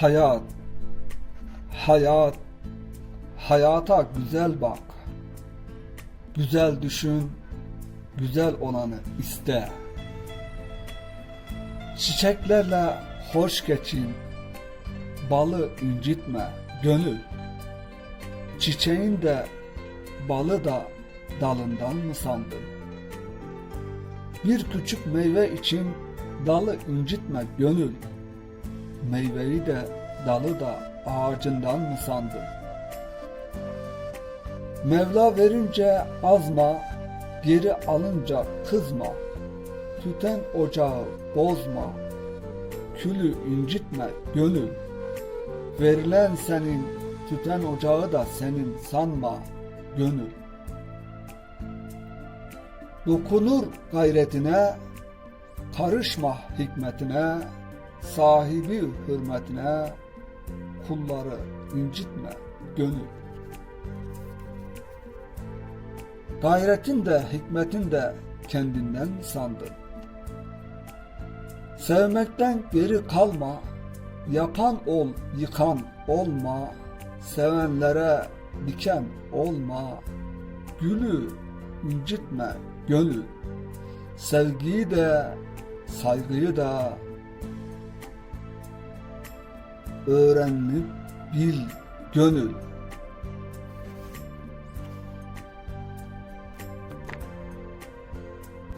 Hayat, hayat, hayata güzel bak. Güzel düşün, güzel olanı iste. Çiçeklerle hoş geçin, balı incitme gönül. Çiçeğin de balı da dalından mı sandın? Bir küçük meyve için dalı incitme gönül. Meyveyi de dalı da ağacından mı sandın? Mevla verince azma, geri alınca kızma. Tüten ocağı bozma, külü incitme gönül. Verilen senin, tüten ocağı da senin sanma gönül. Dokunur gayretine, karışma hikmetine, sahibi hürmetine, kulları incitme gönül. Gayretin de hikmetin de kendinden sandın? Sevmekten geri kalma, yapan ol, yıkan olma, sevenlere diken olma, gülü incitme gönül. Sevgiyi de, saygıyı da öğrenip bil gönül.